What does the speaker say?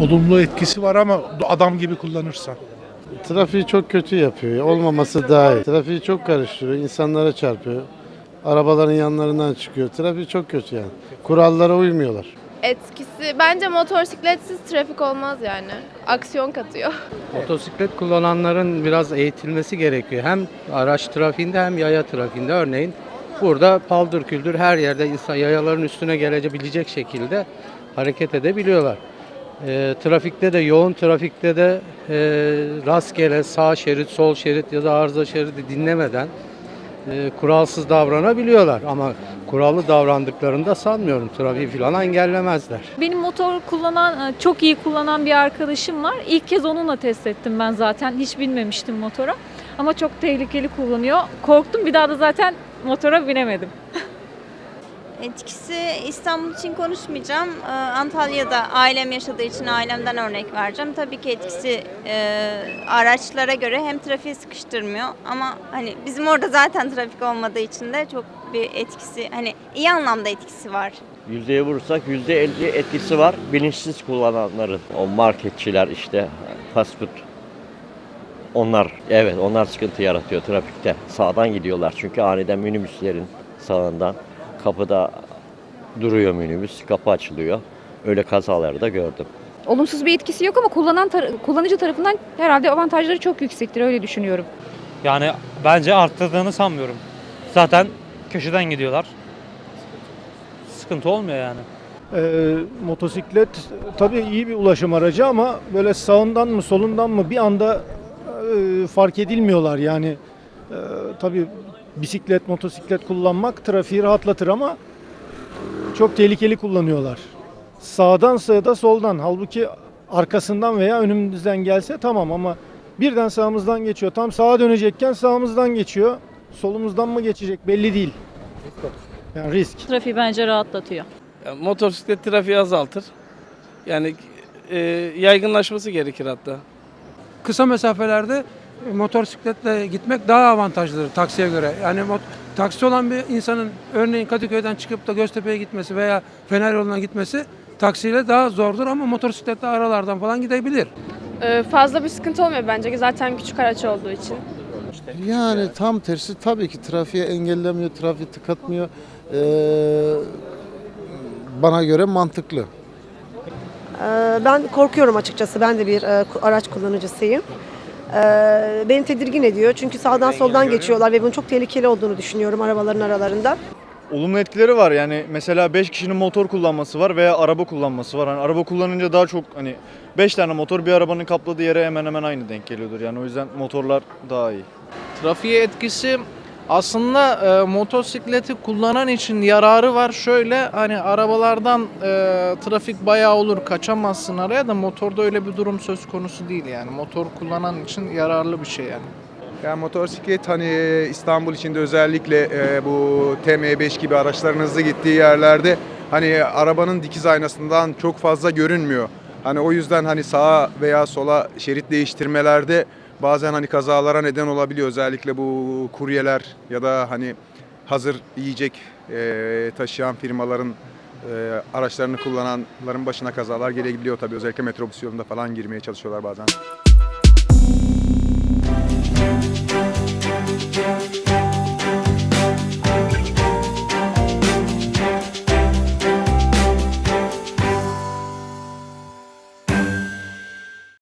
Olumlu etkisi var ama adam gibi kullanırsan. Trafiği çok kötü yapıyor. Olmaması daha iyi. Trafiği çok karıştırıyor. insanlara çarpıyor. Arabaların yanlarından çıkıyor. Trafiği çok kötü yani. Kurallara uymuyorlar. Etkisi bence motosikletsiz trafik olmaz yani. Aksiyon katıyor. Motosiklet kullananların biraz eğitilmesi gerekiyor. Hem araç trafiğinde hem yaya trafiğinde. Örneğin burada paldır küldür her yerde insan yayaların üstüne gelebilecek şekilde hareket edebiliyorlar. Ee, trafikte de yoğun trafikte de e, rastgele sağ şerit, sol şerit ya da arıza şeridi dinlemeden e, kuralsız davranabiliyorlar. Ama kurallı davrandıklarında sanmıyorum trafiği falan engellemezler. Benim motor kullanan, e, çok iyi kullanan bir arkadaşım var. İlk kez onunla test ettim ben zaten. Hiç binmemiştim motora. Ama çok tehlikeli kullanıyor. Korktum bir daha da zaten motora binemedim. Etkisi İstanbul için konuşmayacağım. Ee, Antalya'da ailem yaşadığı için ailemden örnek vereceğim. Tabii ki etkisi e, araçlara göre hem trafiği sıkıştırmıyor ama hani bizim orada zaten trafik olmadığı için de çok bir etkisi hani iyi anlamda etkisi var. Yüzdeye vurursak yüzde elli etkisi var bilinçsiz kullananların. O marketçiler işte fast food. Onlar evet onlar sıkıntı yaratıyor trafikte. Sağdan gidiyorlar çünkü aniden minibüslerin sağından kapıda duruyor minibüs, kapı açılıyor. Öyle kazaları da gördüm. olumsuz bir etkisi yok ama kullanan tar- kullanıcı tarafından herhalde avantajları çok yüksektir öyle düşünüyorum. Yani bence arttırdığını sanmıyorum. Zaten köşeden gidiyorlar. Sıkıntı olmuyor yani. Ee, motosiklet tabii iyi bir ulaşım aracı ama böyle sağından mı solundan mı bir anda e, fark edilmiyorlar yani. E, tabii bisiklet, motosiklet kullanmak trafiği rahatlatır ama çok tehlikeli kullanıyorlar. Sağdan ya da soldan halbuki arkasından veya önümüzden gelse tamam ama birden sağımızdan geçiyor. Tam sağa dönecekken sağımızdan geçiyor. Solumuzdan mı geçecek belli değil. Yani risk. Trafiği bence rahatlatıyor. motosiklet trafiği azaltır. Yani e, yaygınlaşması gerekir hatta. Kısa mesafelerde motosikletle gitmek daha avantajlıdır taksiye göre. Yani mot- taksi olan bir insanın örneğin Kadıköy'den çıkıp da Göztepe'ye gitmesi veya Fener yoluna gitmesi taksiyle daha zordur ama motosikletle aralardan falan gidebilir. Ee, fazla bir sıkıntı olmuyor bence zaten küçük araç olduğu için. Yani tam tersi tabii ki trafiğe engellemiyor, trafiği tıkatmıyor. Ee, bana göre mantıklı. Ee, Ben korkuyorum açıkçası. Ben de bir e, araç kullanıcısıyım. Ee, Beni tedirgin ediyor. Çünkü sağdan soldan geçiyorlar ve bunun çok tehlikeli olduğunu düşünüyorum arabaların aralarında. Olumlu etkileri var yani mesela 5 kişinin motor kullanması var veya araba kullanması var. Hani araba kullanınca daha çok hani 5 tane motor bir arabanın kapladığı yere hemen hemen aynı denk geliyordur. Yani o yüzden motorlar daha iyi. Trafiğe etkisi aslında e, motosikleti kullanan için yararı var. Şöyle hani arabalardan e, trafik bayağı olur kaçamazsın araya da motorda öyle bir durum söz konusu değil yani. Motor kullanan için yararlı bir şey yani. Yani motosiklet hani İstanbul içinde özellikle e, bu TM5 gibi araçların hızlı gittiği yerlerde hani arabanın dikiz aynasından çok fazla görünmüyor. Hani o yüzden hani sağa veya sola şerit değiştirmelerde bazen hani kazalara neden olabiliyor. Özellikle bu kuryeler ya da hani hazır yiyecek e, taşıyan firmaların e, araçlarını kullananların başına kazalar gelebiliyor tabii. Özellikle metrobüs yolunda falan girmeye çalışıyorlar bazen.